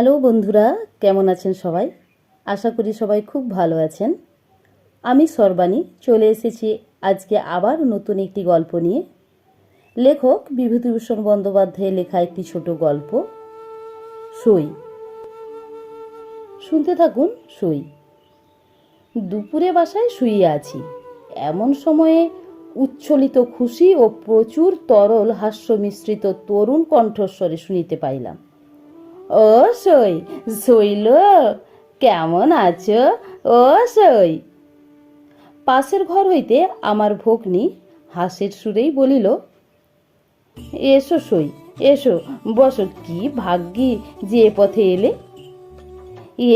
Hello বন্ধুরা, কেমন আছেন সবাই? আশা করি সবাই খুব ভালো আছেন। আমি সর্বাণী, চলে এসেছি আজকে আবার নতুন একটি গল্প নিয়ে। লেখক বিভূতিভূষণ বন্দ্যোপাধ্যায়ের লেখা একটি ছোট গল্প, সই। শুনতে থাকুন সই। দুপুরে বাসায় শুয়ে আছি। এমন সময়ে উচ্ছ্বলিত খুশি ও প্রচুর তরল হাস্য মিশ্রিত তরুণ কণ্ঠস্বরে শুনিতে পাইলাম। ও সই সইল কেমন আছো? ও সই। পাশের ঘর হইতে আমার ভগ্নী হাসির সুরেই বলিল, এসো সই, এসো, বসো, কি ভাগ্যি যে পথে এলে?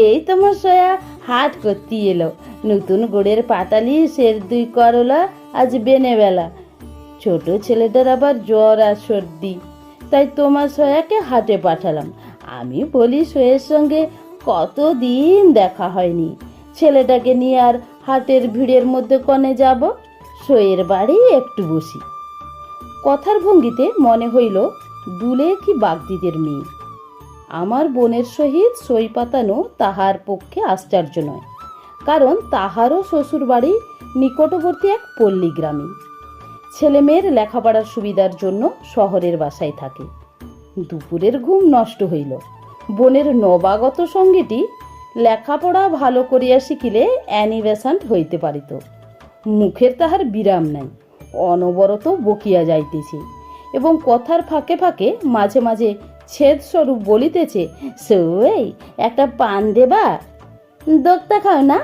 এই তোমার সয়া হাট করতে এলো। নতুন গোড়ের পাতালি, সের দুই করলা, আজ বেনে বেলা। ছোট ছেলেটার আবার জ্বর আর সর্দি। তাই তোমার সয়াকে হাটে পাঠালাম। আমি বলি সয়ের সঙ্গে কতদিন দেখা হয়নি। ছেলেটাকে নিয়ে আর হাটের ভিড়ের মধ্যে কনে যাব? সয়ের বাড়ি একটু বসি। কথার ভঙ্গিতে মনে হইল দুলে কি বাগদিদের মেয়ে। আমার বোনের সহিত সই পাতানো তাহার পক্ষে আশ্চর্য নয়, কারণ তাহারও শ্বশুর বাড়ি নিকটবর্তী এক পল্লী গ্রামে। ছেলেমেয়ের লেখাপড়ার সুবিধার জন্য শহরের বাসায় থাকে। দুপুরের ঘুম নষ্ট হইল। বোনের নবাগত সঙ্গীটি লেখাপড়া ভালো করিয়া শিখিলে অ্যানিভেসান্ট হইতে পারিত। মুখের তাহার বিরাম নাই, অনবরত বকিয়া যাইতেছে এবং কথার ফাঁকে ফাঁকে মাঝে মাঝে ছেদ স্বরূপ বলিতেছে, সই, একটা পান দেবা? দোক্তা খাও না?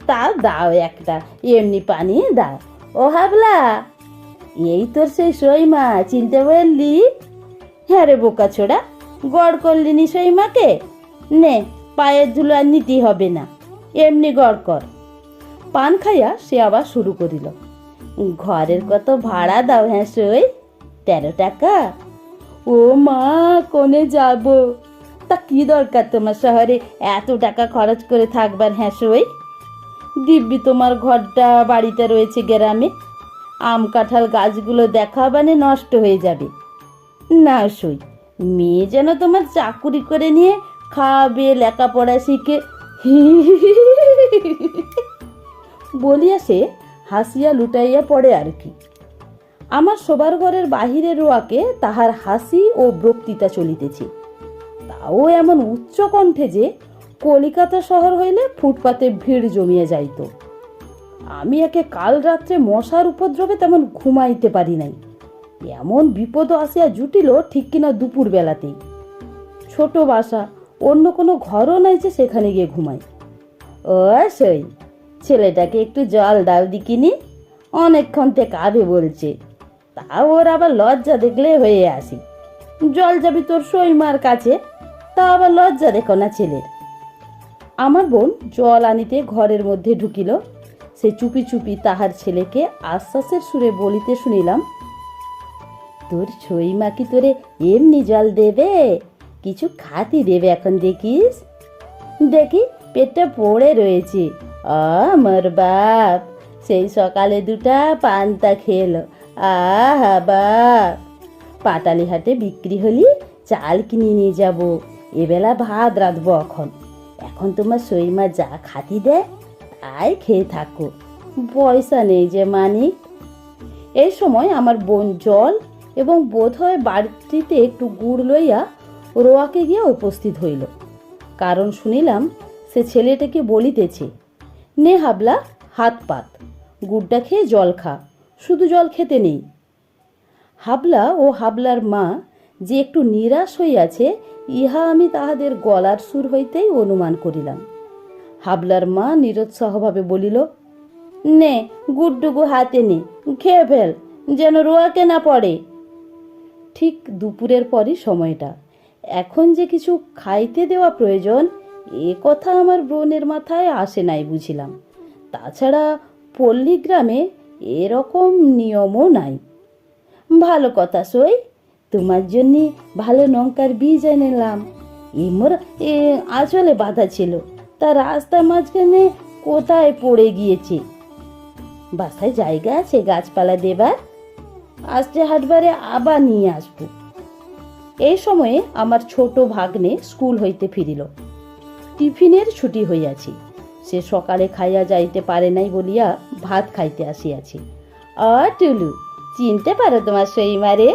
তা দাও একটা, এমনি পানি দাও। ও হাবলা, এই তোর সেই সই মা, চিনতে পারলি হ্যাঁ রে বোকা ছোড়া, গড় করলি নি সই মাকে? নে, পায়ের ধুলো আর নিতেই হবে না, এমনি গড় কর। পান খাইয়া সে আবার শুরু করিল। ঘরের কত ভাড়া দাও হ্যাঁ সই? তেরো টাকা? ও মা, কোনে যাব? তা কি দরকার তোমার শহরে এত টাকা খরচ করে থাকবার হ্যাঁ সই? দিব্যি তোমার ঘরটা বাড়িতে রয়েছে গ্রামে। আম কাঁঠাল গাছগুলো দেখা মানে নষ্ট হয়ে যাবে। না সই। মেয়ে যেন তোমার চাকুরি করে নিয়ে খাবে, লেখাপড়া শিখে। বলিয়া সে হাসিয়া লুটাইয়া পড়ে আর কি। আমার শোবার ঘরের বাহিরে রোয়াকে তাহার হাসি ও বক্তৃতা চলিতেছে। তাও এমন উচ্চ কণ্ঠে যে কলিকাতা শহর হইলে ফুটপাতে ভিড় জমিয়া যাইত। আমি একে কাল রাত্রে মশার উপদ্রবে তেমন ঘুমাইতে পারি নাই। এমন বিপদ আসিয়া জুটিল ঠিক কিনা দুপুর বেলাতেই। ছোট বাসা, অন্য কোনো ঘরও নাই যে সেখানে গিয়ে ঘুমাই ও সই, ছেলেটাকে একটু জল দাও দিকিনি অনেকক্ষণ থেকে কাবে বলছে। তা ওর আবার লজ্জা দেখলে হয়ে আসি। জল যাবি তোর সইমার কাছে, তা আবার লজ্জা দেখো না ছেলের। আমার বোন জল আনিতে ঘরের মধ্যে ঢুকিল। সে চুপি চুপি তাহার ছেলেকে আশ্বাসের সুরে বলিতে শুনিলাম তোর ছইমা কি তোরে এমনি জল দেবে? কিছু খাতি দেবে এখন দেখিস? দেখি, পেটটা পড়ে রয়েছে। আমার বাপ, সেই সকালে দুটা পান্তা খেলো। আহা বাপ! পাটালি হাটে বিক্রি হলি চাল কিনে নিয়ে যাব। এবেলা ভাত রাঁধবো এখন। এখন তোমার সইমা যা খাতি দেয় তাই খেয়ে থাকো। পয়সা নেই যে মানিক। এই সময় আমার বোন জল এবং বোধ হয় বাড়িটিতে একটু গুড় লইয়া রোয়াকে গিয়া উপস্থিত হইল। কারণ শুনিলাম সে ছেলেটাকে বলিতেছে, নে হাবলা, হাত পাত, গুড়টা খেয়ে জল খা, শুধু জল খেতে নেই। হাবলা ও হাবলার মা যে একটু নিরাশ হইয়াছে, ইহা আমি তাহাদের গলার সুর হইতেই অনুমান করিলাম। হাবলার মা নিরুৎসাহভাবে বলিল, নে গুড্ডুগু হাতে নে, খেয়ে ফেল, যেন রোয়াকে না পড়ে। ঠিক দুপুরের পরই সময়টা। এখন যে কিছু খাইতে দেওয়া প্রয়োজন, এ কথা আমার বোনের মাথায় আসে নাই বুঝিলাম। তাছাড়া পল্লী গ্রামে এরকম নিয়মও নাই। ভালো কথা সই, তোমার জন্যে ভালো লঙ্কার বীজ এনেলাম। এ আঁচলে বাঁধা ছিল, তা রাস্তার মাঝখানে কোথায় পড়ে গিয়েছে? বাসায় জায়গা আছে গাছপালা দেবার? আসছে হাটবারে আবার নিয়ে আসব। এই সময়ে আমার ছোট ভাগ্নে স্কুল হইতে ফিরিল। টিফিনের ছুটি হইয়াছি। সে সকালে খাইয়া যাইতে পারে নাই বলিয়া ভাত খাইতে আসিয়াছি। অ, টুলু, চিনতে পারো তোমার সইমারে?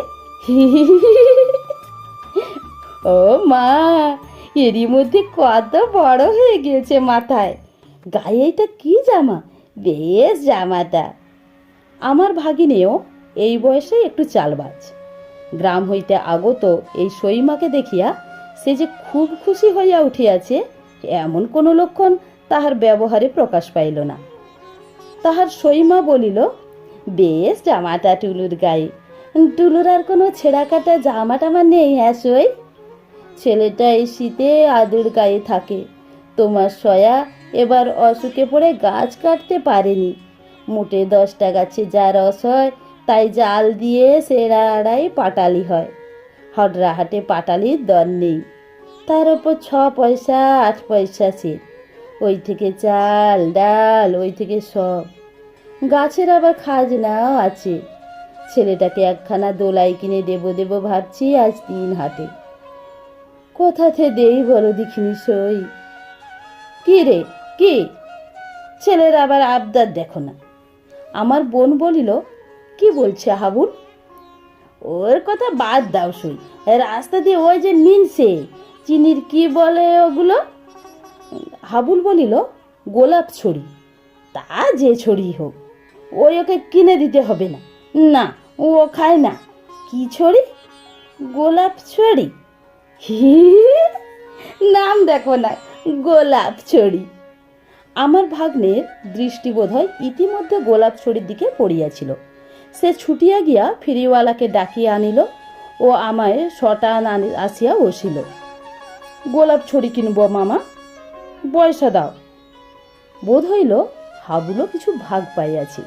ও মা, এরই মধ্যে কত বড় হয়ে গিয়েছে মাথায়। গায়ে এটা কি জামা? বেশ জামাটা। আমার ভাগিনেও এই বয়সে একটু চালবাজ। গ্রাম হইতে আগত এই সইমাকে দেখিয়া সে যে খুব খুশি হইয়া উঠিয়াছে, এমন কোনো লক্ষণ তাহার ব্যবহারে প্রকাশ পাইল না। তাহার সইমা বলিল, বেশ জামাটা টুলুর গায়ে। টুলুর আর কোনো ছেঁড়া কাটা জামা টামা নেই হ্যাঁ সই ছেলেটা এই শীতে আদুর গায়ে থাকে। তোমার সয়া এবার অসুখে পড়ে গাছ কাটতে পারেনি। মোটে দশটা গাছে যা রস হয় জাল দিয়ে সেরা আড়াই পাটালি হয়। হডরা হাটে পাটালির দর নেই। তার ওপর ছ পয়সা, আট পয়সা সে ওই থেকে চাল, ডাল, ওই থেকে সব। গাছের আবার খাজনাও আছে। ছেলেটাকে একখানা দোলাই কিনে দেবো দেবো ভাবছি আজ তিন হাটে। কোথাতে দেই বলো দেখিনি সই কি রে, কি? ছেলের আবার আবদার দেখো না। আমার বোন বলিল কি বলছে হাবুল ওর কথা বাদ দাও সই রাস্তা দিয়ে ওই যে মিনছে চিনির কি বলে ওগুলো? হাবুল বলিল, গোলাপ ছড়ি। তা যে ছড়ি হোক, ওই ওকে কিনে দিতে হবে না। না, ও খায় না। কি ছড়ি? গোলাপ ছড়ি? হি নাম দেখো না, গোলাপ ছড়ি। আমার ভাগ্নের দৃষ্টি বোধহয় ইতিমধ্যে গোলাপ ছড়ির দিকে পড়িয়াছিল। সে ছুটিয়া গিয়া ফিরিওয়ালাকে ডাকিয়া আনিল ও আমায় শটান আসিয়া বসিল। গোলাপ ছড়ি কিনব মামা, পয়সা দাও। বোধ হইল হাবুলও কিছু ভাগ পাইয়াছি,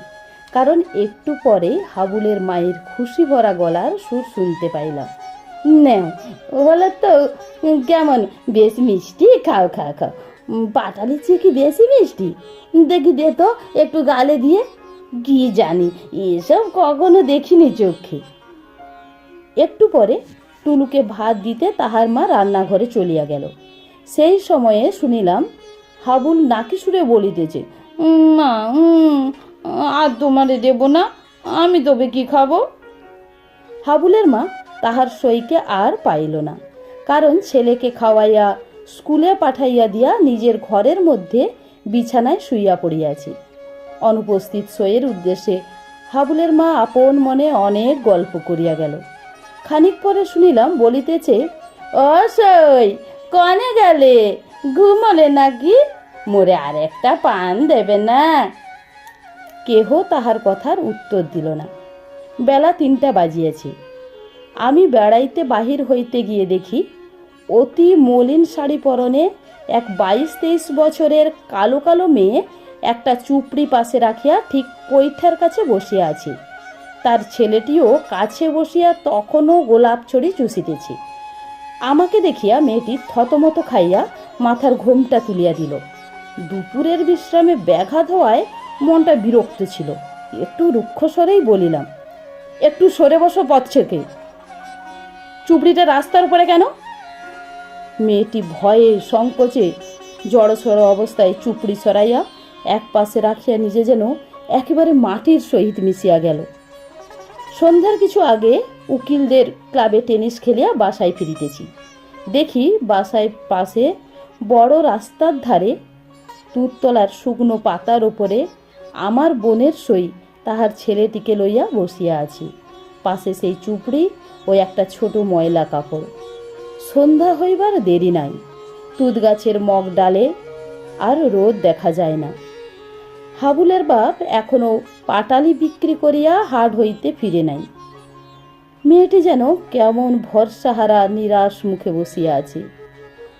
কারণ একটু পরেই হাবুলের মায়ের খুশি ভরা গলার সুর শুনতে পাইলাম। নেও, বলে তো, কেমন বেশ মিষ্টি? খাও খাও খাও। পাটালি চেয়ে কি বেশি মিষ্টি? দেখি দে তো, একটু গালে দিয়ে। কি জানি এসব কখনো দেখিনি চোখে। একটু পরে টুলুকে ভাত দিতে তাহার মা রান্নাঘরে চলিয়া গেল। সেই সময়ে শুনিলাম হাবুল নাকি সুরে বলিতেছে "উম, মা আর তোমারে দেব না আমি তবে কি খাব? হাবুলের মা তাহার সইকে আর পাইল না কারণ ছেলেকে খাওয়াইয়া স্কুলে পাঠাইয়া দিয়া নিজের ঘরের মধ্যে বিছানায় শুইয়া পড়িয়াছি। অনুপস্থিত সইয়ের উদ্দেশ্যে হাবুলের মা আপন মনে অনেক গল্প করিয়া গেল। খানিক পরে শুনিলাম বলিতেছে অসই সই, কনে গেলে? ঘুমলে নাকি? মোরে আর একটা পান দেবে না? কেহ তাহার কথার উত্তর দিল না। বেলা তিনটা বাজিয়েছে। আমি বেড়াইতে বাহির হইতে গিয়ে দেখি, অতি মলিন শাড়ি পরনে এক বাইশ তেইশ বছরের কালো কালো মেয়ে একটা চুপড়ি পাশে রাখিয়া ঠিক পৈঠার কাছে বসিয়া আছে। তার ছেলেটিও কাছে বসিয়া তখনও গোলাপ ছড়ি চুষিতেছে। আমাকে দেখিয়া মেয়েটি থতমত খাইয়া মাথার ঘোমটা তুলিয়া দিল। দুপুরের বিশ্রামে ব্যাঘাত হওয়ায় মনটা বিরক্ত ছিল। একটু রুক্ষস্বরেই বলিলাম, একটু সরে বসো পথ থেকে চুপড়িটা রাস্তার উপরে কেন? মেয়েটি ভয়ে সংকোচে জড়সড় অবস্থায় চুপড়ি সরাইয়া এক পাশে রাখিয়া নিজে যেন একেবারে মাটির সহিত মিশিয়া গেল। সন্ধ্যার কিছু আগে উকিলদের ক্লাবে টেনিস খেলিয়া বাসায় ফিরিতেছি। দেখি বাসায় পাশে বড় রাস্তার ধারে তুরতলার শুকনো পাতার ওপরে আমার বোনের সই তাহার ছেলেটিকে লইয়া বসিয়া আছি। পাশে সেই চুপড়ি ও একটা ছোট ময়লা কাপড়। সন্ধ্যা হইবার দেরি নাই। তুত গাছের মগ ডালে আর রোদ দেখা যায় না। হাবুলের বাপ এখনও পাটালি বিক্রি করিয়া হাট হইতে ফিরে নাই। মেয়েটি যেন কেমন ভরসাহারা, নিরাশ মুখে বসিয়া আছে।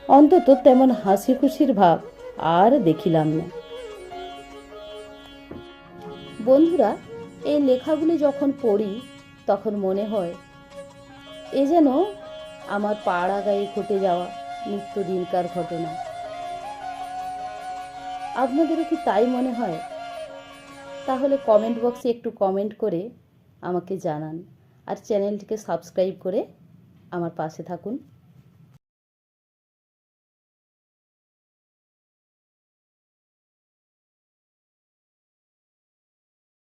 অন্তত তেমন হাসি খুশির ভাব আর দেখিলাম না। বন্ধুরা, এই লেখাগুলি যখন পড়ি, তখন মনে হয়, এ যেন আমার পাড়া গায়ে ঘটে যাওয়া নিত্যদিনকার ঘটনা। আপনাদেরও কি তাই মনে হয়? তাহলে কমেন্ট বক্সে একটু কমেন্ট করে আমাকে জানান। আর চ্যানেলটিকে সাবস্ক্রাইব করে আমার পাশে থাকুন।